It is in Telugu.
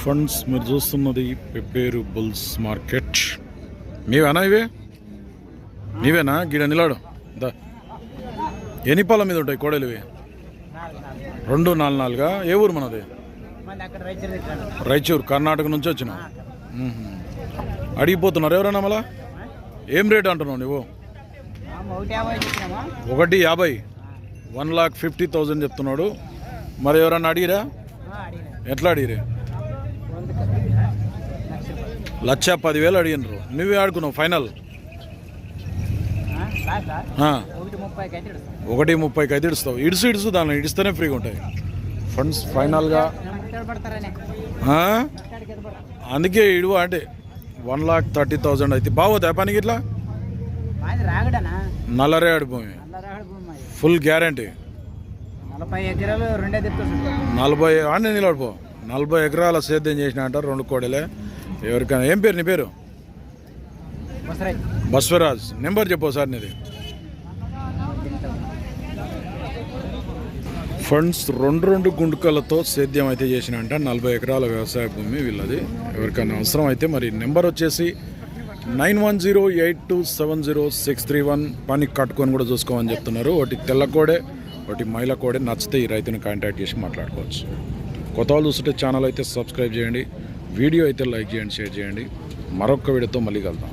ఫండ్స్ మీరు చూస్తున్నది పెబ్బేరు బుల్స్ మార్కెట్ మీవేనా ఇవే? నీవేనా గిడ నిలాడు దా. ఎన్ని పాల మీద ఉంటాయి కోడలు ఇవి? రెండు నాలుగు నాలుగా? ఏ ఊరు మనది? మళ్ళీ రాయచూరు కర్ణాటక నుంచి వచ్చిన? అడిగిపోతున్నారు ఎవరైనా మళ్ళా? ఏం రేట్ అంటున్నావు నువ్వు? ఒకటి యాభై. వన్ లాక్ ఫిఫ్టీ థౌజండ్ చెప్తున్నాడు. మరి ఎవరన్నా అడిగిరా? ఎట్లా అడిగిరే? లక్ష పదివేలు అడిగినరు. నువ్వే ఆడుకున్నావు ఫైనల్. ఒకటి ముప్పైకి అయితే ఇడుస్తావు. ఇడుసు ఇడుసు దానిలో ఇడిస్తేనే ఫ్రీగా ఉంటాయి. ఫండ్స్ ఫైనల్గా. అందుకే ఇడువ అంటే వన్ లాక్ థర్టీ థౌజండ్ అయితే. బాగోదా పనికి ఇట్లా? నల్లరేడు భూమి ఫుల్ గ్యారంటీ. నలభై ఆడి నిలబడిపో. నలభై ఎకరాల సేద్యం చేసిన అంటారు రెండు కోడలే. ఎవరికైనా ఏం పేరు నీ పేరు? బస్వరాజ్. నెంబర్ చెప్పు సార్ నీది. ఫండ్స్ రెండు రెండు గుండుకలతో సేద్యం అయితే చేసిన అంట. నలభై ఎకరాల వ్యవసాయ భూమి వీళ్ళది. ఎవరికైనా అవసరం అయితే మరి నెంబర్ వచ్చేసి nine one zero eight two seven zero six three one పని కట్టుకొని కూడా చూసుకోమని చెప్తున్నారు. ఒకటి తెల్ల ఒకటి మహిళ కూడా నచ్చితే ఈ రైతుని కాంటాక్ట్ చేసి మాట్లాడుకోవచ్చు. కొత్త వాళ్ళు చూస్తుంటే ఛానల్ అయితే సబ్స్క్రైబ్ చేయండి. వీడియో అయితే లైక్ చేయండి షేర్ చేయండి. మరొక వీడియోతో మళ్ళీ కలుద్దాం.